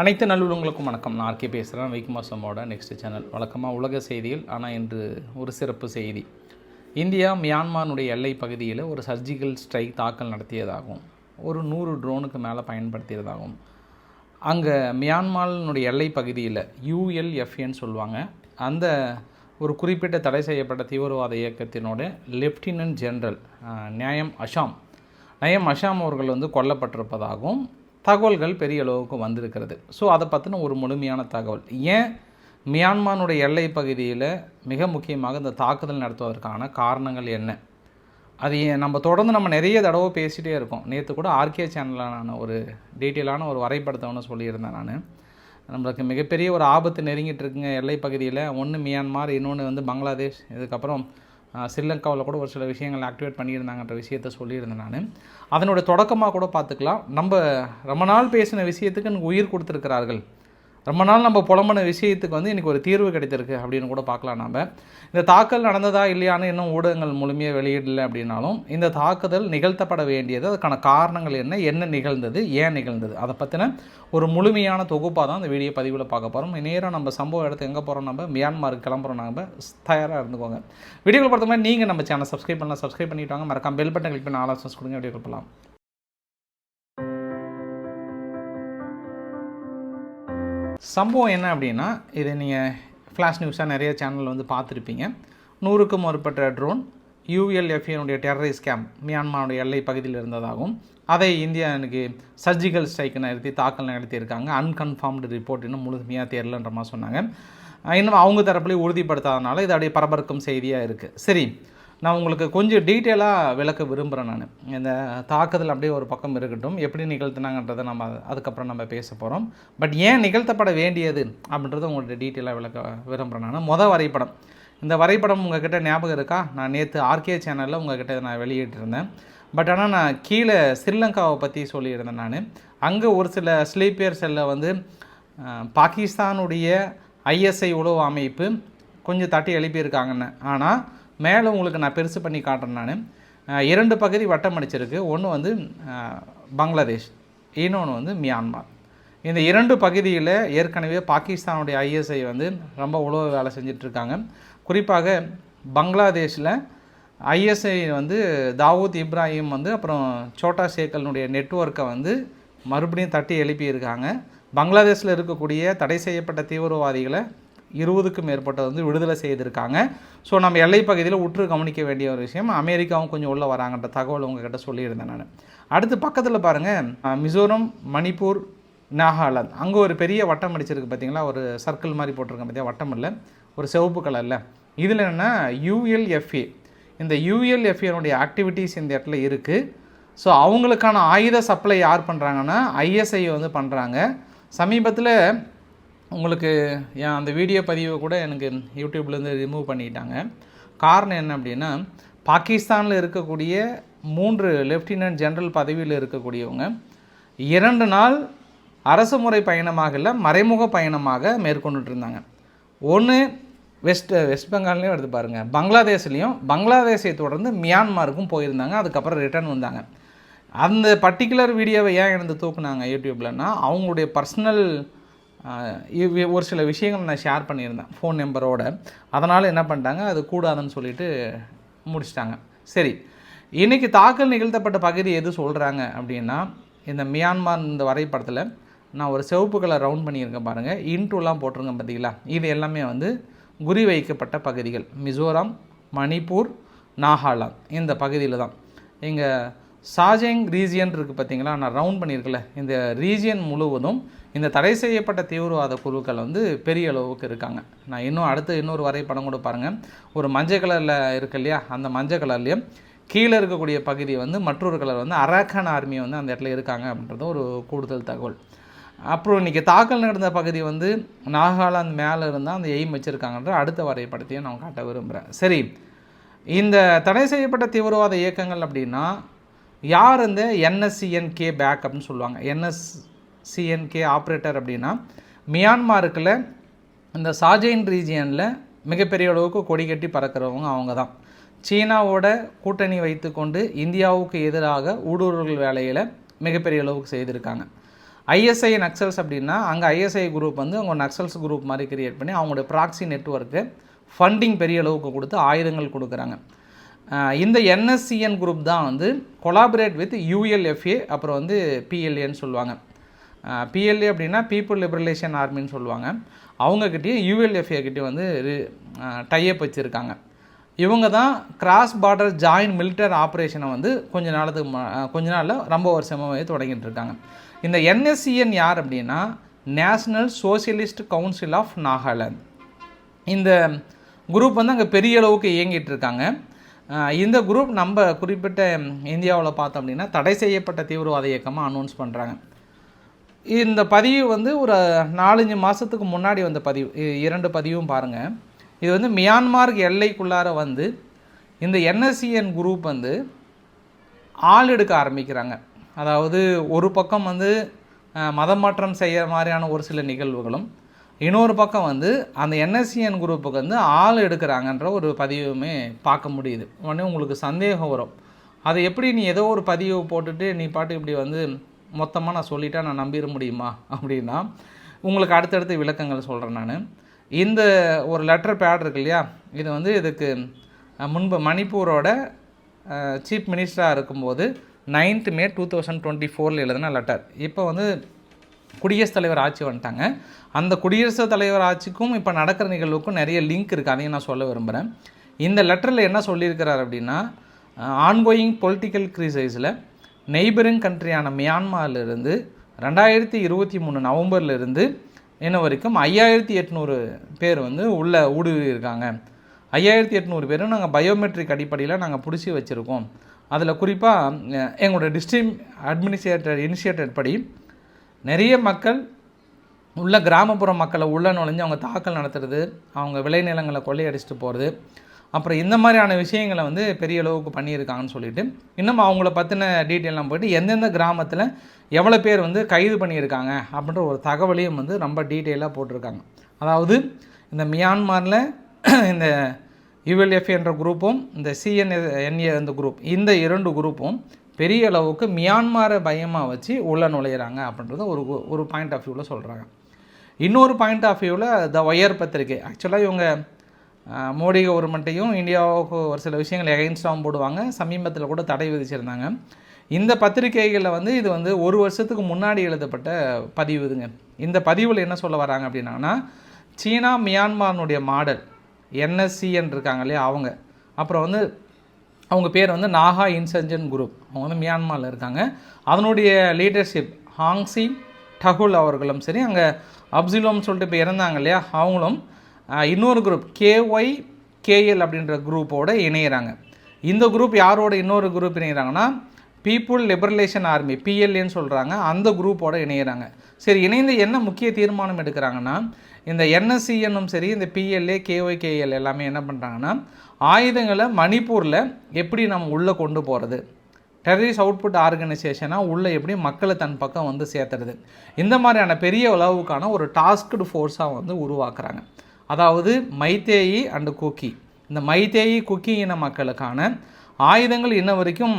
அனைத்து நல்லுள்ளங்களுக்கும் வணக்கம். நான் ஆர்கே பேசுகிறேன் வைக்குமாசமோட நெக்ஸ்ட் சேனல் வழக்கமாக உலக செய்திகள் ஆனால் இன்று ஒரு சிறப்பு செய்தி. இந்தியா மியான்மாருடைய எல்லை பகுதியில் ஒரு சர்ஜிக்கல் ஸ்ட்ரைக் தாக்கல் நடத்தியதாகவும் ஒரு நூறு ட்ரோனுக்கு மேலே பயன்படுத்தியதாகவும். அங்கே மியான்மாரினுடைய எல்லை பகுதியில் யூஎல்எஃப்ஏன்னு சொல்லுவாங்க. அந்த ஒரு குறிப்பிட்ட தடை செய்யப்பட்ட தீவிரவாத இயக்கத்தினோட லெப்டினன்ட் ஜெனரல் நியாயம் அஷாம். நயம் அஷாம் அவர்கள் வந்து கொல்லப்பட்டிருப்பதாகவும் தகவல்கள் பெரிய அளவுக்கு வந்திருக்கிறது. ஸோ அதை பற்றின ஒரு முழுமையான தகவல். ஏன் மியான்மானுடைய எல்லை பகுதியில் மிக முக்கியமாக இந்த தாக்குதல் நடத்துவதற்கான காரணங்கள் என்ன? அது ஏன் நம்ம தொடர்ந்து நம்ம நிறைய தடவை பேசிகிட்டே இருக்கோம். நேற்று கூட ஆர்கே சேனலில் நான் ஒரு டீட்டெயிலான ஒரு வரைபடத்தை ஒன்று சொல்லியிருந்தேன் நான். நம்மளுக்கு மிகப்பெரிய ஒரு ஆபத்து நெருங்கிட்டு இருக்குங்க எல்லை பகுதியில். ஒன்று மியான்மார் இன்னொன்று வந்து பங்களாதேஷ். இதுக்கப்புறம் ஸ்ரீலங்காவில் கூட ஒரு சில விஷயங்கள் ஆக்டிவேட் பண்ணியிருந்தாங்கன்ற விஷயத்த சொல்லியிருந்தேன் நான். அதனோட தொடக்கமாக கூட பார்த்துக்கலாம். நம்ம ரொம்ப நாள் பேசின விஷயத்துக்கு எனக்கு உயிர் கொடுத்துருக்கிறார்கள். ரொம்ப நாள் நம்ம புலம்பன விஷயத்துக்கு வந்து இன்றைக்கி ஒரு தீர்வு கிடைத்திருக்கு அப்படின்னு கூட பார்க்கலாம் நாம். இந்த தாக்கல் நடந்ததா இல்லையான்னு இன்னும் ஊடகங்கள் முழுமையாக வெளியிடல அப்படின்னாலும் இந்த தாக்குதல் நிகழ்த்தப்பட வேண்டியது அதுக்கான காரணங்கள் என்ன என்ன நிகழ்ந்தது ஏன் நிகழ்ந்தது அதை பற்றின ஒரு முழுமையான தொகுப்பாக தான் இந்த வீடியோ பதிவில் பார்க்க போகிறோம் நேராக நம்ம சம்பவ இடத்துக்கு எங்கே போகிறோம் நம்ம மியான்மாருக்கு கிளம்புறோம் நம்ம தயாராக இருந்துக்கோங்க. வீடியோவில் பொறுத்த மாதிரி நீங்கள் நம்ம சேனல் சப்ஸ்கிரைப் பண்ணலாம். சப்ஸ்கிரைப் பண்ணிவிட்டு வாங்க. மறக்காம பெல் பட்டன் கிளிக் பண்ணி ஆலோசனை கொடுங்க. வீடியோ போகலாம் சம்பவம் என்ன அப்படின்னா இதை நீங்கள் ஃப்ளாஷ் நியூஸாக நிறைய சேனல் வந்து பார்த்துருப்பீங்க. நூறுக்கும் மேற்பட்ட ட்ரோன் யூஎல்எஃப்ஏனுடைய டெரரிஸ்ட் கேம்ப் மியான்மாருடைய எல்லை பகுதியில் இருந்ததாகவும் அதை இந்தியா எனக்கு சர்ஜிக்கல் ஸ்ட்ரைக் நிறுத்தி தாக்கல் நடத்தியிருக்காங்க. அன்கன்ஃபார்ம்டு ரிப்போர்ட் இன்னும் முழுமையாக தெரியலன்ற மாதிரி சொன்னாங்க. இன்னும் அவங்க தரப்புலேயே உறுதிப்படுத்தாதனால இது அப்படியே பரபரக்கும் செய்தியாக இருக்குது சரி நான் உங்களுக்கு கொஞ்சம் டீட்டெயிலாக விளக்க விரும்புகிறேன் நான். இந்த தாக்குதல் அப்படியே ஒரு பக்கம் இருக்கட்டும். எப்படி நிகழ்த்தினாங்கன்றதை நம்ம அதுக்கப்புறம் நம்ம பேச போகிறோம் பட் ஏன் நிகழ்த்தப்பட வேண்டியது அப்படின்றத உங்கள்கிட்ட டீட்டெயிலாக விளக்க விரும்புகிறேன் நான். மொதல் வரைபடம். இந்த வரைபடம் உங்கள்கிட்ட ஞாபகம் இருக்கா? நான் நேற்று ஆர்கே சேனலில் உங்கள்கிட்ட நான் வெளியிட்டிருந்தேன். பட் ஆனால் நான் கீழே ஸ்ரீலங்காவை பற்றி சொல்லியிருந்தேன் நான். அங்கே ஒரு சில ஸ்லீப்பியர் செல்லில் வந்து பாகிஸ்தானுடைய ஐஎஸ்ஐ உளவு அமைப்பு கொஞ்சம் தட்டி எழுப்பியிருக்காங்கன்னு. ஆனால் மேலே உங்களுக்கு நான் பெருசு பண்ணி காட்டுறேன் நான். இரண்டு பகுதி வட்டம் அடிச்சிருக்கு. ஒன்று வந்து பங்களாதேஷ். இன்னொன்று வந்து மியான்மார். இந்த இரண்டு பகுதியில் ஏற்கனவே பாகிஸ்தானுடைய ஐஎஸ்ஐ வந்து ரொம்ப உழவு வேலை செஞ்சிட்ருக்காங்க. குறிப்பாக பங்களாதேஷில் ஐஎஸ்ஐ வந்து தாவூத் இப்ராஹிம் வந்து அப்புறம் சோட்டா சேக்கலினுடைய நெட்வொர்க்கை வந்து மறுபடியும் தட்டி எழுப்பியிருக்காங்க. பங்களாதேஷில் இருக்கக்கூடிய தடை செய்யப்பட்ட தீவிரவாதிகளை இருபதுக்கும் மேற்பட்டது வந்து விடுதலை செய்திருக்காங்க. ஸோ நம்ம எல்லை பகுதியில் உற்று கவனிக்க வேண்டிய ஒரு விஷயம் அமெரிக்காவும் கொஞ்சம் உள்ளே வராங்கன்ற தகவல் உங்ககிட்ட சொல்லியிருந்தேன் நான். அடுத்து பக்கத்தில் பாருங்கள் மிசோரம் மணிப்பூர் நாகாலாந்து. அங்கே ஒரு பெரிய வட்டம் அடிச்சிருக்கு பார்த்தீங்களா ஒரு சர்க்கிள் மாதிரி போட்டிருக்கேன் பார்த்தியா வட்டம் இல்லை. ஒரு சிவப்பு கலரில் இதில் என்னென்னா யூஎல்எஃப்ஏ இந்த யூஎல்எஃப்ஏனுடைய ஆக்டிவிட்டீஸ் இந்த இடத்துல இருக்குது ஸோ அவங்களுக்கான ஆயுத சப்ளை யார் பண்ணுறாங்கன்னா ஐஎஸ்ஐ வந்து பண்ணுறாங்க சமீபத்தில் உங்களுக்கு என் அந்த வீடியோ பதிவை கூட எனக்கு யூடியூப்லேருந்து ரிமூவ் பண்ணிட்டாங்க. காரணம் என்ன அப்படின்னா பாகிஸ்தானில் இருக்கக்கூடிய மூன்று லெஃப்டினன்ட் ஜெனரல் பதவியில் இருக்கக்கூடியவங்க இரண்டு நாள் அரசு முறை பயணமாக இல்லை மறைமுக பயணமாக மேற்கொண்டுட்டு இருந்தாங்க. ஒன்று வெஸ்ட் வெஸ்ட் பெங்கால்லையும் எடுத்து பாருங்கள் பங்களாதேஷ்லேயும் பங்களாதேஷை தொடர்ந்து மியான்மாருக்கும் போயிருந்தாங்க. அதுக்கப்புறம் ரிட்டர்ன் வந்தாங்க. அந்த பர்டிகுலர் வீடியோவை ஏன் எனக்கு தூக்குனாங்க? யூடியூப்லன்னா அவங்களுடைய பர்சனல் ஒரு சில விஷயங்கள் நான் ஷேர் பண்ணியிருந்தேன் ஃபோன் நம்பரோட அதனால் என்ன பண்ணிட்டாங்க அது கூடாதுன்னு சொல்லிட்டு முடிச்சிட்டாங்க. சரி இன்றைக்கி தாக்கல் நிகழ்த்தப்பட்ட பகுதி எது சொல்கிறாங்க அப்படின்னா இந்த மியான்மார் இந்த வரைபடத்தில் நான் ஒரு சிவப்பு கலர் ரவுண்ட் பண்ணியிருக்கேன் பாருங்கள் இன்ட்ரூலாம் போட்டிருக்கேன் பார்த்தீங்களா இது எல்லாமே வந்து குறி வைக்கப்பட்ட பகுதிகள். மிசோரம் மணிப்பூர் நாகாலாந்து இந்த பகுதியில் தான். இங்கே சாஜேங் ரீஜியன் இருக்குது பார்த்தீங்களா நான் ரவுண்ட் பண்ணியிருக்கல இந்த ரீஜியன் முழுவதும் இந்த தடை செய்யப்பட்ட தீவிரவாத குழுக்கள் வந்து பெரிய அளவுக்கு இருக்காங்க. நான் இன்னும் அடுத்து இன்னொரு வரைபடம் கூட பாருங்கள் ஒரு மஞ்சள் கலரில் இருக்கு இல்லையா? அந்த மஞ்சள் கலர்லேயும் கீழே இருக்கக்கூடிய பகுதி வந்து மற்றொரு கலர் வந்து அரக்கான் ஆர்மி வந்து அந்த இடத்துல இருக்காங்க அப்படின்றது ஒரு கூடுதல் தகவல். அப்புறம் இன்றைக்கி தாக்கல் நடந்த பகுதி வந்து நாகாலாந்து மேலே இருந்தால் அந்த எய்ம் வச்சுருக்காங்கன்ற அடுத்த வரைபடத்தையும் நான் காட்ட விரும்புகிறேன் சரி இந்த தடை செய்யப்பட்ட தீவிரவாத இயக்கங்கள் அப்படின்னா யார் இந்த என்எஸ்சிஎன்கே பேக் அப்படின்னு சொல்லுவாங்க. சிஎன்கே ஆப்ரேட்டர் அப்படின்னா மியான்மாருக்குள்ள இந்த சாஜைன் ரீஜியனில் மிகப்பெரிய அளவுக்கு கொடி கட்டி பறக்கிறவங்க அவங்க தான் சீனாவோட கூட்டணி வைத்துக்கொண்டு இந்தியாவுக்கு எதிராக ஊடுருவல் வேலையில் மிகப்பெரிய அளவுக்கு செய்திருக்காங்க. ஐஎஸ்ஐ நக்சல்ஸ் அப்படின்னா அங்கே ஐஎஸ்ஐ குரூப் வந்து அவங்க நக்சல்ஸ் குரூப் மாதிரி கிரியேட் பண்ணி அவங்களுடைய ப்ராக்ஸி நெட்ஒர்க்கு ஃபண்டிங் பெரிய அளவுக்கு கொடுத்து ஆயுதங்கள் கொடுக்குறாங்க. இந்த என்எஸ்சிஎன் குரூப் தான் வந்து கொலாபரேட் வித் யூஎல்எஃப்ஏ அப்புறம் வந்து பிஎல்ஏன்னு சொல்லுவாங்க. பிஎல்ஏ அப்படின்னா பீப்புள் லிபரலேஷன் ஆர்மின்னு சொல்லுவாங்க. அவங்கக்கிட்டேயும் யூஎல்எஃப்ஏ கிட்டேயும் வந்து டையப் வச்சுருக்காங்க. இவங்க தான் கிராஸ் பார்டர் ஜாயின்ட் மிலிட்டர் ஆப்ரேஷனை வந்து கொஞ்ச நாளத்துக்கு கொஞ்ச நாளில் ரொம்ப வருஷமாகவே தொடங்கிட்டு இருக்காங்க. இந்த என்எஸ்சிஎன் யார் அப்படின்னா national socialist council of Nagaland இந்த குரூப் வந்து அங்கே பெரிய அளவுக்கு இயங்கிட்டு இருக்காங்க. இந்த குரூப் நம்ம குறிப்பிட்ட இந்தியாவில் பார்த்தோம் அப்படின்னா தடை செய்யப்பட்ட தீவிரவாத இயக்கமாக அனௌன்ஸ் பண்ணுறாங்க இந்த பதிவு வந்து ஒரு நாலஞ்சு மாதத்துக்கு முன்னாடி வந்த பதிவு. இரண்டு பதிவும் பாருங்கள் இது வந்து மியான்மார் எல்லைக்குள்ளார வந்து இந்த என்எஸ்சிஎன் குரூப் வந்து ஆள் எடுக்க ஆரம்பிக்கிறாங்க. அதாவது ஒரு பக்கம் வந்து மதம் மாற்றம் செய்கிற மாதிரியான ஒரு சில நிகழ்வுகளும் இன்னொரு பக்கம் வந்து அந்த என்எஸ்சிஎன் குரூப்புக்கு வந்து ஆள் எடுக்கிறாங்கன்ற ஒரு பதிவுமே பார்க்க முடியுது. உடனே உங்களுக்கு சந்தேகம் வரும். அதை எப்படி நீ ஏதோ ஒரு பதிவு போட்டுட்டு நீ பாட்டு இப்படி வந்து மொத்தமாக நான் சொல்லிட்டா நான் நம்பிட முடியுமா அப்படின்னா உங்களுக்கு அடுத்தடுத்து விளக்கங்கள் சொல்கிறேன் நான். இந்த ஒரு லெட்டர் பேட் இருக்கு இல்லையா? இது வந்து இதுக்கு முன்பு மணிப்பூரோட சீஃப் மினிஸ்டராக இருக்கும்போது ninth May two thousand twenty ஃபோரில் எழுதின லெட்டர் இப்போ வந்து குடியரசுத் தலைவர் ஆட்சி வந்துட்டாங்க. அந்த குடியரசுத் தலைவர் ஆட்சிக்கும் இப்போ நடக்கிற நிகழ்வுக்கும் நிறைய லிங்க் இருக்குது அதையும் நான் சொல்ல விரும்புகிறேன் இந்த லெட்டரில் என்ன சொல்லியிருக்கிறார் அப்படின்னா ஆன்கோயிங் பொலிட்டிக்கல் க்ரீசைஸில் நெய்பரிங் கண்ட்ரியான மியான்மாரிலிருந்து ரெண்டாயிரத்தி இருபத்தி மூணு நவம்பர்லேருந்து இன்ன வரைக்கும் ஐயாயிரத்தி எட்நூறு பேர் வந்து உள்ளே ஊடுருவிருக்காங்க ஐயாயிரத்தி எட்நூறு பேரும் நாங்கள் பயோமெட்ரிக் அடிப்படையில் நாங்கள் பிடிச்சி வச்சுருக்கோம். அதில் குறிப்பாக எங்களோட டிஸ்ட்ரிக் அட்மினிஸ்ட்ரேட்டர் இனிஷியேட்டட் படி நிறைய மக்கள் உள்ள கிராமப்புற மக்களை உள்ள நுழைஞ்சு அவங்க தாக்கல் நடத்துறது அவங்க விளைநிலங்களை கொள்ளையடிச்சிட்டு போகிறது அப்புறம் இந்த மாதிரியான விஷயங்களை வந்து பெரிய அளவுக்கு பண்ணியிருக்காங்கன்னு சொல்லிட்டு இன்னும் அவங்கள பற்றின டீட்டெயிலாம் போயிட்டு எந்தெந்த கிராமத்தில் எவ்வளோ பேர் வந்து கைது பண்ணியிருக்காங்க அப்படின்ற ஒரு தகவலையும் வந்து ரொம்ப டீட்டெயிலாக போட்டிருக்காங்க. அதாவது இந்த மியான்மாரில் இந்த யுஎல்எஃப் என்ற குரூப்பும் இந்த சிஎன்என்ஏ அந்த குரூப் இந்த இரண்டு குரூப்பும் பெரிய அளவுக்கு மியான்மாரை பயமாக வச்சு உள்ளே நுழையிறாங்க அப்படின்றத ஒரு ஒரு பாயிண்ட் ஆஃப் வியூவில் சொல்கிறாங்க இன்னொரு பாயிண்ட் ஆஃப் வியூவில் த ஒயர் பத்திரிகை. ஆக்சுவலாக இவங்க மோடி கவர்மெண்ட்டையும் இந்தியாவுக்கு ஒரு சில விஷயங்கள் எகைன்ஸ்டாகவும் போடுவாங்க. சமீபத்தில் கூட தடை விதிச்சிருந்தாங்க. இந்த பத்திரிகைகளில் வந்து இது வந்து ஒரு வருஷத்துக்கு முன்னாடி எழுதப்பட்ட பதிவு இதுங்க. இந்த பதிவில் என்ன சொல்ல வராங்க அப்படின்னாங்கன்னா சீனா மியான்மாரினுடைய மாடல் என்எஸ்சிஎன் இருக்காங்க இல்லையா அவங்க. அப்புறம் வந்து அவங்க பேர் வந்து நாகா இன்சர்ஜன் குரூப். அவங்க வந்து மியான்மாரில் இருக்காங்க. அதனுடைய லீடர்ஷிப் ஹாங்ஸி டகுல் அவர்களும் சரி அங்கே அப்சிலோம்னு சொல்லிட்டு இப்போ இறந்தாங்க இல்லையா அவங்களும் இன்னொரு குரூப் கேஒய் கேஎல் அப்படின்ற குரூப்போடு இணையிறாங்க. இந்த குரூப் யாரோட இன்னொரு குரூப் இணைகிறாங்கன்னா பீப்புள் லிபரலேஷன் ஆர்மி பிஎல்ஏன்னு சொல்கிறாங்க அந்த குரூப்போடு இணையிறாங்க. சரி இணைந்து என்ன முக்கிய தீர்மானம் எடுக்கிறாங்கன்னா இந்த என்எஸ்சிஎன்னும் சரி இந்த பிஎல்ஏ கேஒய்கேஎல் எல்லாமே என்ன பண்ணுறாங்கன்னா ஆயுதங்களை மணிப்பூரில் எப்படி நம்ம உள்ளே கொண்டு போகிறது டெரரிஸ்ட் அவுட்புட் ஆர்கனைசேஷனாக உள்ளே எப்படி மக்களை தன் பக்கம் வந்து சேர்த்துறது? இந்த மாதிரியான பெரிய அளவுக்கான ஒரு டாஸ்க்டு ஃபோர்ஸாக வந்து உருவாக்குறாங்க. அதாவது மைத்தேயி அண்டு குக்கி. இந்த மைத்தேயி குக்கி இன மக்களுக்கான ஆயுதங்கள் இன்ன வரைக்கும்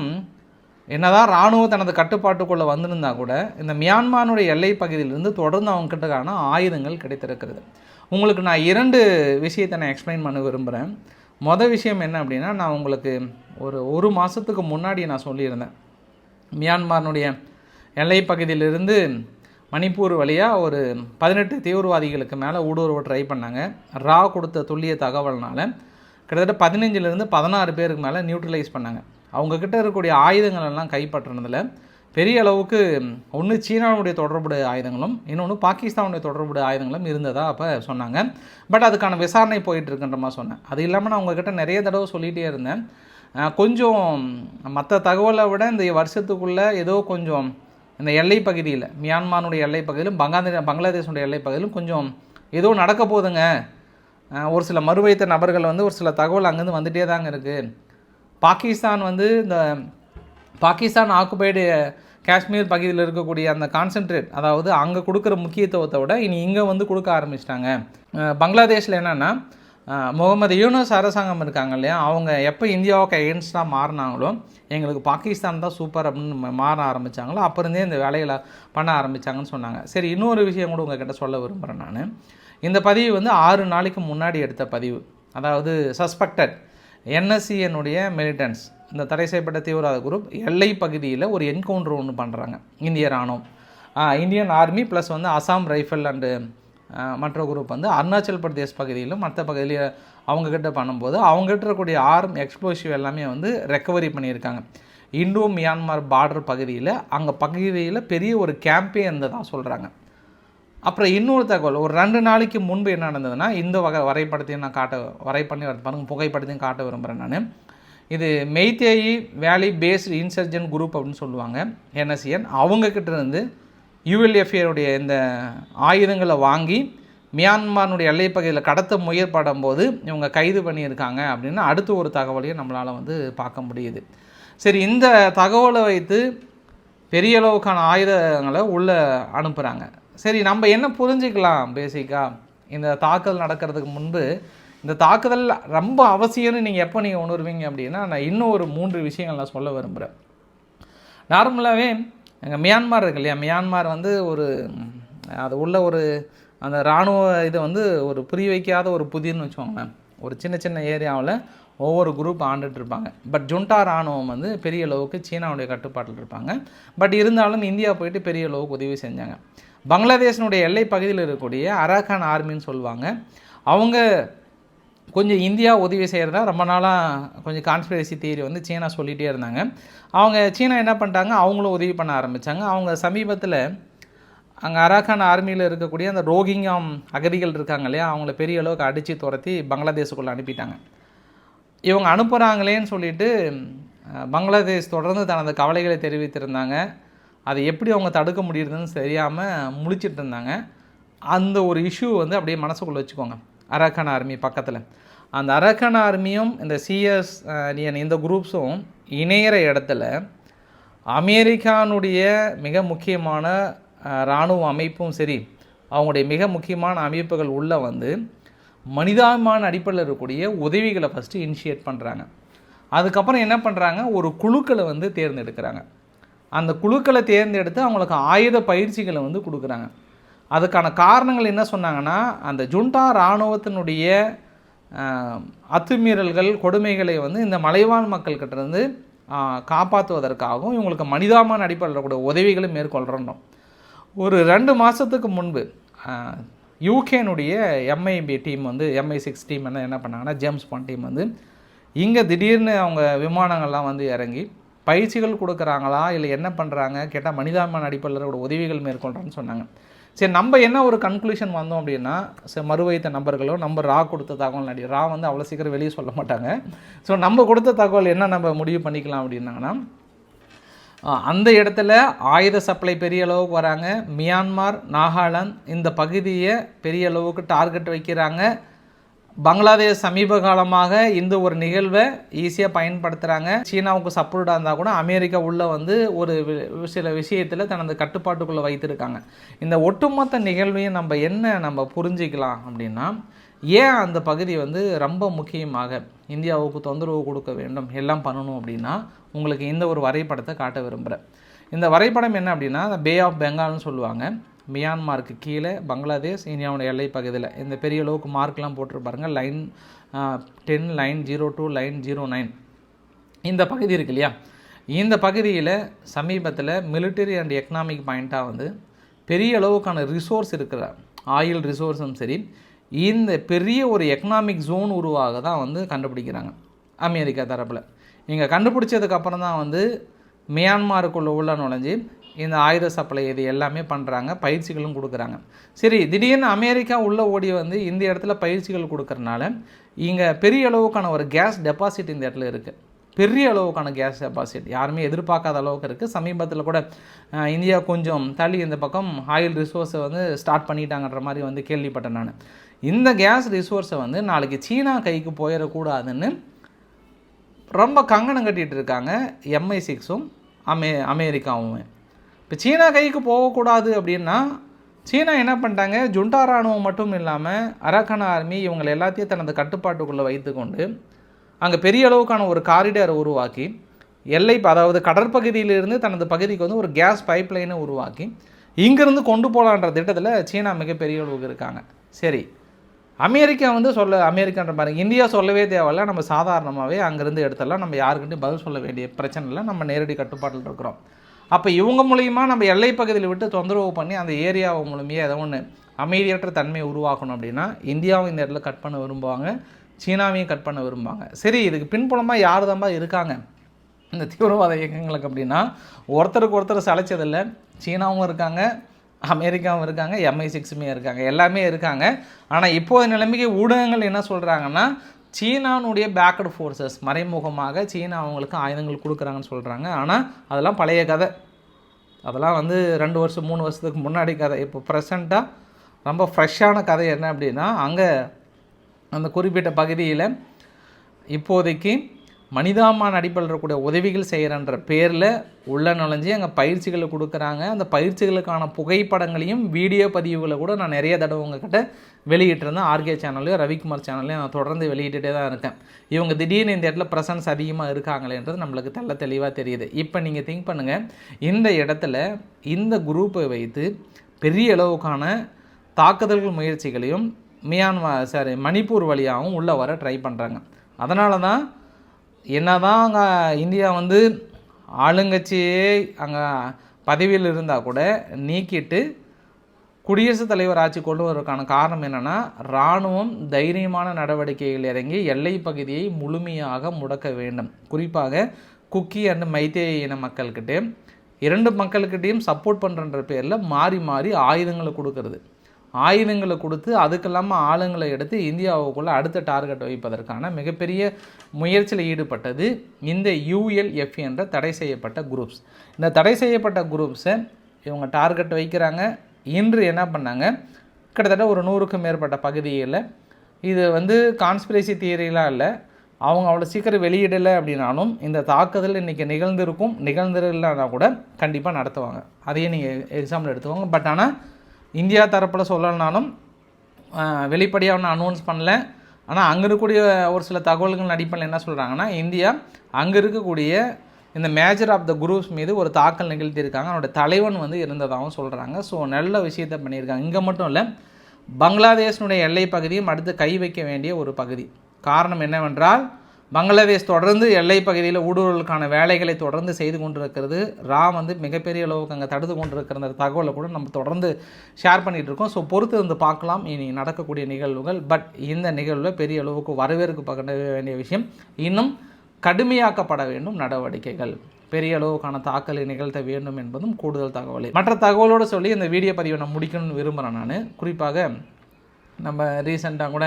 என்னதான் இராணுவம் தனது கட்டுப்பாட்டுக்குள்ளே வந்திருந்தா கூட இந்த மியான்மாருடைய எல்லை பகுதியிலிருந்து தொடர்ந்து அவங்க கிட்டக்கான ஆயுதங்கள் கிடைத்திருக்கிறது. உங்களுக்கு நான் இரண்டு விஷயத்தை நான் எக்ஸ்பிளைன் பண்ண விரும்புகிறேன் மொதல் விஷயம் என்ன அப்படின்னா நான் உங்களுக்கு ஒரு ஒரு மாதத்துக்கு முன்னாடி நான் சொல்லியிருந்தேன். மியான்மாரினுடைய எல்லை பகுதியிலிருந்து மணிப்பூர் வழியாக ஒரு பதினெட்டு தீவிரவாதிகளுக்கு மேலே ஊடுருவ ட்ரை பண்ணாங்க. ரா கொடுத்த துல்லிய தகவல்னால் கிட்டத்தட்ட பதினஞ்சுலேருந்து பதினாறு பேருக்கு மேலே நியூட்ரலைஸ் பண்ணாங்க. அவங்கக்கிட்ட இருக்கக்கூடிய ஆயுதங்கள் எல்லாம் கைப்பற்றினதில் பெரிய அளவுக்கு ஒன்று சீனாவுடைய தொடர்புடைய ஆயுதங்களும் இன்னொன்று பாகிஸ்தானுடைய தொடர்புடைய ஆயுதங்களும் இருந்ததாக அப்போ சொன்னாங்க. பட் அதுக்கான விசாரணை போயிட்டுருக்குன்ற மாதிரி சொன்னேன். அது இல்லாமல் நான் உங்ககிட்ட நிறைய தடவை சொல்லிகிட்டே இருந்தேன். கொஞ்சம் மற்ற தகவலை விட இந்த வருஷத்துக்குள்ளே ஏதோ கொஞ்சம் இந்த எல்லை பகுதியில் மியான்மாருடைய எல்லை பகுதியிலும் பங்காதே பங்களாதேஷனுடைய எல்லை பகுதியிலும் கொஞ்சம் ஏதோ நடக்க போகுதுங்க. ஒரு சில மறுவைத்த நபர்கள் வந்து ஒரு சில தகவல் அங்கேருந்து வந்துகிட்டே தாங்க இருக்குது பாகிஸ்தான் வந்து இந்த பாகிஸ்தான் ஆக்குபைடு காஷ்மீர் பகுதியில் இருக்கக்கூடிய அந்த கான்சென்ட்ரேட் அதாவது அங்கே கொடுக்குற முக்கியத்துவத்தை விட இனி இங்கே வந்து கொடுக்க ஆரம்பிச்சிட்டாங்க. பங்களாதேஷில் என்னென்னா முகமது யூனஸ் அரசாங்கம் இருக்காங்க இல்லையா? அவங்க எப்போ இந்தியாவுக்கு எகென்ஸ்டாக மாறினாங்களோ எங்களுக்கு பாகிஸ்தான் தான் சூப்பர் அப்படின்னு மாற ஆரம்பித்தாங்களோ அப்போ இருந்தே இந்த வேலைகளை பண்ண ஆரம்பித்தாங்கன்னு சொன்னாங்க. சரி இன்னொரு விஷயம் கூட உங்ககிட்ட சொல்ல விரும்புகிறேன் நான். இந்த பதிவு வந்து ஆறு நாளைக்கு முன்னாடி எடுத்த பதிவு. அதாவது சஸ்பெக்டட் என்எஸ்சிஎனுடைய மிலிட்டன்ஸ் இந்த தடை செய்யப்பட்ட தீவிரவாத குரூப் எல்லை பகுதியில் ஒரு என்கவுண்டர் ஒன்று பண்ணுறாங்க இந்திய இராணுவம் இந்தியன் ஆர்மி ப்ளஸ் வந்து அசாம் ரைஃபிள் அண்டு மற்ற குரூப் வந்து அருணாச்சல் பிரதேஷ் பகுதியிலும் மற்ற பகுதியில் அவங்கக்கிட்ட பண்ணும்போது அவங்ககிட்ட இருக்கக்கூடிய ஆர்ம் எக்ஸ்ப்ளோசிவ் எல்லாமே வந்து ரெக்கவரி பண்ணியிருக்காங்க. இண்டோ மியான்மர் பார்டர் பகுதியில் அங்கே பகுதியில் பெரிய ஒரு கேம்பே இருந்ததாக சொல்கிறாங்க அப்புறம் இன்னொரு தகவல் ஒரு ரெண்டு நாளைக்கு முன்பு என்ன நடந்ததுன்னா இந்த வகை வரைபடத்தையும் நான் காட்ட வரை பண்ணி பாருங்க புகைப்படத்தையும் காட்ட விரும்புகிறேன் நான். இது மெய்தேயி வேலி பேஸ்டு இன்சர்ஜன் குரூப் அப்படின்னு சொல்லுவாங்க என்எஸ்சிஎன் அவங்கக்கிட்ட இருந்து யூஎல்எஃப்ஏனுடைய இந்த ஆயுதங்களை வாங்கி மியான்மாருடைய எல்லைப்பகுதியில் கடத்த முயற்படும் போது இவங்க கைது பண்ணியிருக்காங்க அப்படின்னு அடுத்த ஒரு தகவலையும் நம்மளால் வந்து பார்க்க முடியுது. சரி இந்த தகவலை வைத்து பெரிய அளவுக்கான ஆயுதங்களை உள்ளே அனுப்புகிறாங்க சரி நம்ம என்ன புரிஞ்சுக்கலாம் பேசிக்காக இந்த தாக்குதல் நடக்கிறதுக்கு முன்பு இந்த தாக்குதல் ரொம்ப அவசியம்னு நீங்கள் எப்போ நீங்கள் உணர்வீங்க அப்படின்னா நான் இன்னும் ஒரு மூன்று விஷயங்கள் நான் சொல்ல விரும்புகிறேன் நார்மலாகவே எங்கள் மியான்மார் இருக்கு இல்லையா? மியான்மார் வந்து ஒரு அது உள்ள ஒரு அந்த இராணுவ இதை வந்து ஒரு புரிய வைக்காத ஒரு புதிர்னு வச்சுக்கோங்களேன். ஒரு சின்ன சின்ன ஏரியாவில் ஒவ்வொரு குரூப் ஆண்டுட்டு இருப்பாங்க. பட் ஜுண்டா இராணுவம் வந்து பெரிய அளவுக்கு சீனாவுடைய கட்டுப்பாட்டில் இருப்பாங்க. பட் இருந்தாலும் இந்தியா போயிட்டு பெரிய அளவுக்கு உதவி செஞ்சாங்க. பங்களாதேஷினுடைய எல்லை பகுதியில் இருக்கக்கூடிய அரகான் ஆர்மின்னு சொல்லுவாங்க. அவங்க கொஞ்சம் இந்தியா உதவி செய்கிறதா ரொம்ப நாளாக கொஞ்சம் கான்ஸ்பிரசி தியரி வந்து சீனா சொல்லிகிட்டே இருந்தாங்க. அவங்க சீனா என்ன பண்ணிட்டாங்க? அவங்களும் உதவி பண்ண ஆரம்பித்தாங்க அவங்க சமீபத்தில் அங்கே அரகான் ஆர்மியில் இருக்கக்கூடிய அந்த ரோஹிங்யாம் அகதிகள் இருக்காங்க இல்லையா? அவங்கள பெரிய அளவுக்கு அடித்து துரத்தி பங்களாதேஷுக்குள்ளே அனுப்பிட்டாங்க. இவங்க அனுப்புகிறாங்களேன்னு சொல்லிட்டு பங்களாதேஷ் தொடர்ந்து தனது கவலைகளை தெரிவித்திருந்தாங்க. அதை எப்படி அவங்க தடுக்க முடியுதுன்னு தெரியாமல் முழிச்சிட்டு இருந்தாங்க. அந்த ஒரு இஷ்யூ வந்து அப்படியே மனசுக்குள்ளே வச்சுக்கோங்க. அரக்கன் ஆர்மி பக்கத்தில். அந்த அரக்கன் ஆர்மியும் இந்த சிஎஸ் இந்த குரூப்ஸும் இணையிற இடத்துல அமெரிக்கானுடைய மிக முக்கியமான இராணுவ அமைப்பும் சரி அவங்களுடைய மிக முக்கியமான அமைப்புகள் உள்ளே வந்து மனிதாபிமான அடிப்படையில் இருக்கக்கூடிய உதவிகளை ஃபஸ்ட்டு இனிஷியேட் பண்ணுறாங்க அதுக்கப்புறம் என்ன பண்ணுறாங்க ஒரு குழுக்களை வந்து தேர்ந்தெடுக்கிறாங்க. அந்த குழுக்களை தேர்ந்தெடுத்து அவங்களுக்கு ஆயுத பயிற்சிகளை வந்து கொடுக்குறாங்க. அதுக்கான காரணங்கள் என்ன சொன்னாங்கன்னா அந்த ஜுண்டா இராணுவத்தினுடைய அத்துமீறல்கள் கொடுமைகளை வந்து இந்த மலைவாழ் மக்கள்கிட்டருந்து காப்பாற்றுவதற்காகவும் இவங்களுக்கு மனிதாபிமான அடிப்படையில் கூட உதவிகளை மேற்கொள்கிறோம் ஒரு ரெண்டு மாதத்துக்கு முன்பு யூகேனுடைய எம்ஐபி டீம் வந்து எம்ஐ சிக்ஸ் டீம் என்ன என்ன பண்ணாங்கன்னா ஜேம்ஸ் பாண்ட் டீம் வந்து இங்கே திடீர்னு அவங்க விமானங்கள்லாம் வந்து இறங்கி பயிற்சிகள் கொடுக்குறாங்களா இல்லை என்ன பண்ணுறாங்க கேட்டால் மனிதாபிமான அடிப்படையில் கூட உதவிகள் மேற்கொள்கிறோன்னு சொன்னாங்க. சரி நம்ம என்ன ஒரு கன்க்ளூஷன் வந்தோம் அப்படின்னா சரி மறு வைத்த நபர்களோ நம்ம ரா கொடுத்த தகவல் நடி ரா வந்து அவ்வளோ சீக்கிரம் வெளியே சொல்ல மாட்டாங்க. ஸோ நம்ம கொடுத்த தகவல் என்ன நம்ம முடிவு பண்ணிக்கலாம் அப்படின்னாங்கன்னா அந்த இடத்துல ஆயுத சப்ளை பெரிய அளவுக்கு வராங்க. மியான்மார் நாகாலாந்து இந்த பகுதியை பெரிய அளவுக்கு டார்கெட் வைக்கிறாங்க. பங்களாதேஷ் சமீப காலமாக இந்த ஒரு நிகழ்வை ஈஸியாக பயன்படுத்துகிறாங்க சீனாவுக்கு சப்போர்ட்டாக இருந்தால் கூட அமெரிக்கா உள்ளே வந்து ஒரு வி- சில விஷயத்தில் தனது கட்டுப்பாட்டுக்குள்ளே வைத்திருக்காங்க. இந்த ஒட்டுமொத்த நிகழ்வையும் நம்ம என்ன நம்ம புரிஞ்சிக்கலாம் அப்படின்னா ஏன் அந்த பகுதி வந்து ரொம்ப முக்கியமாக இந்தியாவுக்கு தொந்தரவு கொடுக்க வேண்டும் எல்லாம் பண்ணணும் அப்படின்னா உங்களுக்கு இந்த ஒரு வரைபடத்தை காட்ட விரும்புகிறேன் இந்த வரைபடம் என்ன அப்படின்னா பே ஆஃப் பெங்கால்னு சொல்லுவாங்க. மியான்மாருக்கு கீழே பங்களாதேஷ் இந்தியாவோட எல்லை பகுதியில். இந்த பெரிய அளவுக்கு மார்க்லாம் போட்டிருப்பாருங்க line ten line zero two line zero nine. இந்த பகுதி இருக்கு இல்லையா? இந்த பகுதியில் சமீபத்தில் மிலிட்டரி அண்ட் எக்கனாமிக் பாயிண்ட்டாக வந்து பெரிய அளவுக்கான ரிசோர்ஸ் இருக்கிற ஆயில் ரிசோர்ஸும் சரி இந்த பெரிய ஒரு எக்கனாமிக் ஜோன் உருவாக தான் வந்து கண்டுபிடிக்கிறாங்க அமெரிக்கா தரப்பில். இங்கே கண்டுபிடிச்சதுக்கப்புறம் தான் வந்து மியான்மாருக்குள்ளே உள்ள நுழைஞ்சு இந்த ஆயுத சப்ளை இது எல்லாமே பண்ணுறாங்க பயிற்சிகளும் கொடுக்குறாங்க. சரி திடீர்னு அமெரிக்கா உள்ளே ஓடி வந்து இந்த இடத்துல பயிற்சிகள் கொடுக்கறனால இங்கே பெரிய அளவுக்கான ஒரு கேஸ் டெபாசிட் இந்த இடத்துல இருக்குது பெரிய அளவுக்கான கேஸ் டெபாசிட் யாருமே எதிர்பார்க்காத அளவுக்கு இருக்குது சமீபத்தில் கூட இந்தியா கொஞ்சம் தள்ளி இந்த பக்கம் ஆயில் ரிசோர்ஸை வந்து ஸ்டார்ட் பண்ணிட்டாங்கன்ற மாதிரி வந்து கேள்விப்பட்டேன் நான். இந்த கேஸ் ரிசோர்ஸை வந்து நாளைக்கு சீனா கைக்கு போயிடக்கூடாதுன்னு ரொம்ப கங்கணம் கட்டிகிட்டு இருக்காங்க எம்ஐ சிக்ஸும் அமே அமெரிக்காவும். இப்போ சீனா கைக்கு போகக்கூடாது அப்படின்னா சீனா என்ன பண்ணிட்டாங்க? ஜுண்டா ராணுவம் மட்டும் இல்லாமல் அரக்கன் ஆர்மி இவங்களை எல்லாத்தையும் தனது கட்டுப்பாட்டுக்குள்ளே வைத்துக்கொண்டு அங்கே பெரிய அளவுக்கான ஒரு காரிடாரை உருவாக்கி எல்லை அதாவது கடற்பகுதியிலிருந்து தனது பகுதிக்கு வந்து ஒரு கேஸ் பைப்லைனை உருவாக்கி இங்கேருந்து கொண்டு போகலான்ற திட்டத்தில் சீனா மிகப்பெரிய அளவுக்கு இருக்காங்க. சரி. அமெரிக்கா வந்து சொல்ல அமெரிக்கான்ற பாருங்க இந்தியா சொல்லவே தேவையில்ல. நம்ம சாதாரணமாகவே அங்கேருந்து எடுத்துடலாம். நம்ம யாருக்கிட்டையும் பதில் சொல்ல வேண்டிய பிரச்சனை இல்லை. நம்ம நேரடி கட்டுப்பாட்டில் இருக்கிறோம். அப்போ இவங்க மூலயமா நம்ம எல்லை பகுதியில் விட்டு தொந்தரவு பண்ணி அந்த ஏரியாவை மூலமே ஏதோ ஒன்று அமைதியற்ற தன்மையை உருவாக்கணும் அப்படின்னா இந்தியாவும் இந்த இடத்துல கட் பண்ண விரும்புவாங்க சீனாவையும் கட் பண்ண விரும்புவாங்க. சரி இதுக்கு பின்புலமாக யார் தான்பா இருக்காங்க? இந்த தீவிரவாத இயக்கங்களுக்கு அப்படின்னா ஒருத்தருக்கு ஒருத்தர் சளைச்சதில்லை. சீனாவும் இருக்காங்க அமெரிக்காவும் இருக்காங்க எம்ஐ சிக்ஸுமே இருக்காங்க எல்லாமே இருக்காங்க. ஆனால் இப்போது நிலைமைக்கு ஊடகங்கள் என்ன சொல்கிறாங்கன்னா சீனானுடைய பேக்கடு ஃபோர்ஸஸ் மறைமுகமாக சீனா அவங்களுக்கு ஆயுதங்கள் கொடுக்குறாங்கன்னு சொல்கிறாங்க ஆனால் அதெல்லாம் பழைய கதை. அதெல்லாம் வந்து ரெண்டு வருஷம் மூணு வருஷத்துக்கு முன்னாடி கதை. இப்போ ப்ரெசண்ட்டாக ரொம்ப ஃப்ரெஷ்ஷான கதை என்ன அப்படின்னா அங்கே அந்த குறிப்பிட்ட பகுதியில் இப்போதைக்கு மனிதாமான் அடிப்படையில் இருக்கக்கூடிய உதவிகள் செய்கிறன்ற பேரில் உள்ள நுழைஞ்சு அங்கே பயிற்சிகளை கொடுக்குறாங்க. அந்த பயிற்சிகளுக்கான புகைப்படங்களையும் வீடியோ பதிவுகளை கூட நான் நிறைய தடவை உங்ககிட்ட வெளியிட்டிருந்தேன். ஆர்கே சேனல்லையும் ரவிக்குமார் சேனல்லையும் நான் தொடர்ந்து வெளியிட்டுட்டே தான் இருக்கேன். இவங்க திடீர்னு இந்த இடத்துல ப்ரெசன்ஸ் அதிகமாக இருக்காங்களேன்றது நம்மளுக்கு தெல்ல தெளிவாக தெரியுது. இப்போ நீங்கள் திங்க் பண்ணுங்கள் இந்த இடத்துல இந்த குரூப்பை வைத்து பெரிய அளவுக்கான தாக்குதல்கள் முயற்சிகளையும் மியான்மா சாரி மணிப்பூர் வழியாகவும் உள்ளே வர ட்ரை பண்ணுறாங்க அதனால தான் என்னதான் அங்கே இந்தியா வந்து ஆளுங்கட்சியே அங்கே பதவியில் இருந்தால் கூட நீக்கிட்டு குடியரசுத் தலைவர் ஆட்சி கொண்டு வருவதற்கான காரணம் என்னென்னா இராணுவம் தைரியமான நடவடிக்கைகள் இறங்கி எல்லை பகுதியை முழுமையாக முடக்க வேண்டும். குறிப்பாக குக்கி அண்ட் மைத்தேய இன மக்கள்கிட்டே இரண்டு மக்கள்கிட்டையும் சப்போர்ட் பண்ணுறன்ற பேரில் மாறி மாறி ஆயுதங்களை கொடுக்கறது. ஆயுதங்களை கொடுத்து அதுக்கு இல்லாமல் ஆளுங்களை எடுத்து இந்தியாவுக்குள்ளே அடுத்த டார்கெட் வைப்பதற்கான மிகப்பெரிய முயற்சியில் ஈடுபட்டது இந்த யூஎல்எஃப் என்ற தடை செய்யப்பட்ட குரூப்ஸ் இந்த தடை செய்யப்பட்ட குரூப்ஸை இவங்க டார்கெட் வைக்கிறாங்க இன்று என்ன பண்ணாங்க? கிட்டத்தட்ட ஒரு நூறுக்கும் மேற்பட்ட பகுதியில் இது வந்து கான்ஸ்பிரசி தியரிலாம் இல்லை. அவங்க அவ்வளோ சீக்கிரம் வெளியிடலை அப்படின்னாலும் இந்த தாக்குதல் இன்றைக்கி நிகழ்ந்திருக்கும். நிகழ்ந்திருந்தா கூட கண்டிப்பாக நடத்துவாங்க. அதையே நீங்கள் எக்ஸாம்பிள் எடுத்துக்கோங்க. பட் ஆனால் இந்தியா தரப்பில் சொல்லலனாலும் வெளிப்படையாக ஒன்றும் அனௌன்ஸ் பண்ணல. ஆனால் அங்கே இருக்கக்கூடிய ஒரு சில தகவல்கள் அடிப்படையில் என்ன சொல்கிறாங்கன்னா இந்தியா அங்கே இருக்கக்கூடிய இந்த மேஜர் ஆஃப் த குரூப்ஸ் மீது ஒரு தாக்கல் நிகழ்த்தியிருக்காங்க. அவனோட தலைவன் வந்து இருந்ததாகவும் சொல்கிறாங்க ஸோ நல்ல விஷயத்தை பண்ணியிருக்காங்க. இங்கே மட்டும் இல்லை பங்களாதேஷனுடைய எல்லை பகுதியும் அடுத்து கை வைக்க வேண்டிய ஒரு பகுதி. காரணம் என்னவென்றால் பங்களாதேஷ் தொடர்ந்து எல்லை பகுதியில் ஊடுருவலுக்கான வேலைகளை தொடர்ந்து செய்து கொண்டிருக்கிறது. ராம் வந்து மிகப்பெரிய அளவுக்கு அங்கே தடுத்து கொண்டிருக்கிற அந்த தகவலை கூட நம்ம தொடர்ந்து ஷேர் பண்ணிகிட்டு இருக்கோம். ஸோ பொறுத்து வந்து பார்க்கலாம். இனி நடக்கக்கூடிய நிகழ்வுகள். பட் இந்த நிகழ்வில் பெரிய அளவுக்கு வரவேற்கப்பட வேண்டிய விஷயம் இன்னும் கடுமையாக்கப்பட வேண்டும் நடவடிக்கைகள். பெரிய அளவுக்கான தாக்கலை நிகழ்த்த வேண்டும் என்பதும் கூடுதல் தகவல். மற்ற தகவலோடு சொல்லி இந்த வீடியோ பதிவை நான் முடிக்கணும்னு விரும்புகிறேன் நான். குறிப்பாக நம்ம ரீசெண்டாக கூட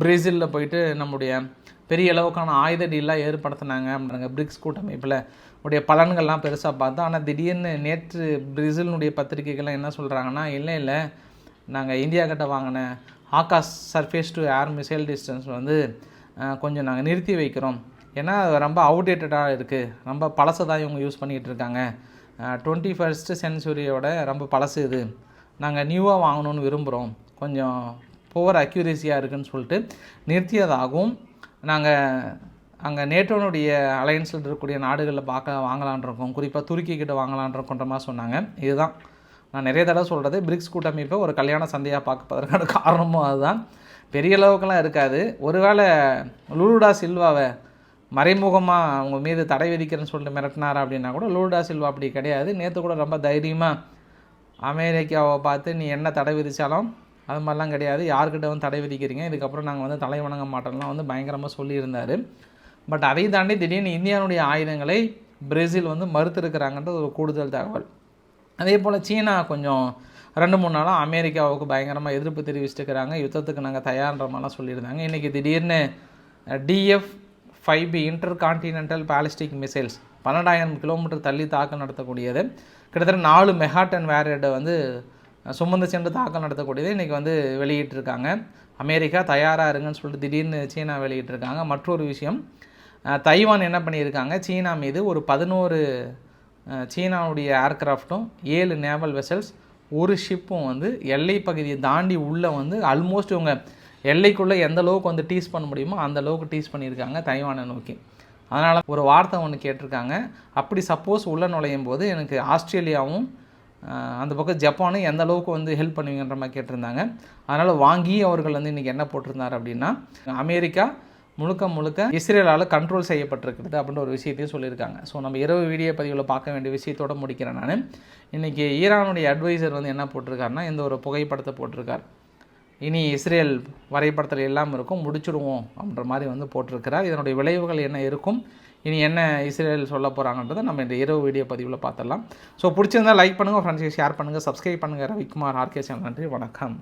பிரேசிலில் போயிட்டு நம்முடைய பெரிய அளவுக்கான ஆயுத டீலாக ஏற்படுத்தினாங்க. அப்படின்றாங்க பிரிக்ஸ் கூட்டமைப்பில் உடைய பலன்கள்லாம் பெருசாக பார்த்தோம். ஆனால் திடீர்னு நேற்று பிரேசிலினுடைய பத்திரிகைகள்லாம் என்ன சொல்கிறாங்கன்னா இல்லை இல்லை நாங்கள் இந்தியா கிட்ட வாங்கின Akash surface to air missile distance வந்து கொஞ்சம் நாங்கள் நிறுத்தி வைக்கிறோம். ஏன்னா அது ரொம்ப அவுடேட்டடாக இருக்குது ரொம்ப பழசை தான் இவங்க யூஸ் பண்ணிகிட்டு இருக்காங்க. டுவெண்ட்டி ஃபர்ஸ்ட்டு சென்ச்சுரியோட ரொம்ப பழசு இது. நாங்கள் நியூவாக வாங்கணும்னு விரும்புகிறோம் கொஞ்சம் புவர் அக்யூரேசியாக இருக்குதுன்னு சொல்லிட்டு நிறுத்தியதாகவும் நாங்கள் அங்கே நேட்டோனுடைய அலையன்ஸில் இருக்கக்கூடிய நாடுகளில் பார்க்க வாங்கலான் இருக்கோம். குறிப்பாக துருக்கி கிட்ட வாங்கலான் இருக்கோன்ற மாதிரி சொன்னாங்க. இதுதான். நான் நிறைய தடவை சொல்கிறது பிரிக்ஸ் கூட்டமைப்பை ஒரு கல்யாண சந்தையாக பார்க்கப்பதற்கான காரணமும் அதுதான். பெரிய அளவுக்குலாம் இருக்காது. ஒருவேளை லூலுடா சில்வாவை மறைமுகமாக அவங்க மீது தடை விதிக்கிறேன்னு சொல்லிட்டு மிரட்டினார் அப்படின்னா கூட லூடா சில்வா அப்படி கிடையாது. நேற்று கூட ரொம்ப தைரியமாக அமெரிக்காவை பார்த்து நீ என்ன தடை விதித்தாலும் அது மாதிரிலாம் கிடையாது. யார்கிட்ட வந்து தடை விதிக்கிறீங்க? இதுக்கப்புறம் நாங்கள் வந்து தலை வணங்க மாட்டோம்லாம் வந்து பயங்கரமாக சொல்லியிருந்தார். பட் அதை தாண்டி திடீர்னு இந்தியாவுடைய ஆயுதங்களை பிரேசில் வந்து மறுத்திருக்கிறாங்கன்றது ஒரு கூடுதல் தகவல். அதே போல் சீனா கொஞ்சம் ரெண்டு மூணு நாளாக அமெரிக்காவுக்கு பயங்கரமாக எதிர்ப்பு தெரிவிச்சிருக்கிறாங்க. யுத்தத்துக்கு நாங்கள் தயார்ன்ற மாதிரிலாம் சொல்லியிருந்தாங்க. இன்றைக்கி திடீர்னு DF five B intercontinental ballistic missiles பன்னெண்டாயிரம் கிலோமீட்டர் தள்ளி தாக்கம் நடத்தக்கூடியது. கிட்டத்தட்ட நாலு மெகாட்டன் வேரியட்டை வந்து சுமந்து சென்று தாக்கல் நடத்தக்கூடியது இன்றைக்கி வந்து வெளியிட்டிருக்காங்க. அமெரிக்கா தயாராக இருங்கன்னு சொல்லிட்டு திடீர்னு சீனா வெளியிட்டிருக்காங்க. மற்றொரு விஷயம் தைவான் என்ன பண்ணியிருக்காங்க? சீனா மீது ஒரு பதினோரு சீனாவுடைய ஏர்க்ராஃப்ட்டும் ஏழு நேவல் வெசல்ஸ் ஒரு ஷிப்பும் வந்து எல்லை பகுதியை தாண்டி உள்ளே வந்து ஆல்மோஸ்ட் இவங்க எல்லைக்குள்ளே எந்த அளவுக்கு வந்து டீஸ் பண்ண முடியுமோ அந்த அளவுக்கு டீஸ் பண்ணியிருக்காங்க தைவானை நோக்கி. அதனால் ஒரு வார்த்தை ஒன்று கேட்டிருக்காங்க. அப்படி சப்போஸ் உள்ளே நுழையும் போது எனக்கு ஆஸ்திரேலியாவும் அந்த பக்கம் ஜப்பானும் எந்த அளவுக்கு வந்து ஹெல்ப் பண்ணுவீங்கன்ற மாதிரி கேட்டிருந்தாங்க. அதனால் வாங்கி அவர்கள் வந்து இன்றைக்கி என்ன போட்டிருந்தார் அப்படின்னா அமெரிக்கா முழுக்க முழுக்க இஸ்ரேலால் கண்ட்ரோல் செய்யப்பட்டிருக்கிறது அப்படின்ற ஒரு விஷயத்தையும் சொல்லியிருக்காங்க. ஸோ நம்ம இரவு வீடியோ பதிவில் பார்க்க வேண்டிய விஷயத்தோட முடிக்கிறேன் நான். இன்றைக்கி ஈரானுடைய அட்வைசர் வந்து என்ன போட்டிருக்காருன்னா இந்த ஒரு புகைப்படத்தை போட்டிருக்கார். இனி இஸ்ரேல் வரைபடத்தில் எல்லாம் இருக்கும் முடிச்சிடுவோம் அப்படின்ற மாதிரி வந்து போட்டிருக்கிறார். இதனுடைய விளைவுகள் என்ன இருக்கும்? இனி என்ன இஸ்ரேல் சொல்ல போகிறாங்கன்றதை நம்ம இந்த இரவு வீடியோ பதிவில் பார்த்துடலாம். ஸோ பிடிச்சிருந்தா லைக் பண்ணுங்கள் ஃப்ரெண்ட்ஸுக்கு ஷேர் பண்ணுங்கள் சப்ஸ்கிரைப் பண்ணுங்கள் ரவிக்குமார் ஆர்கே சேனல் நன்றி வணக்கம்.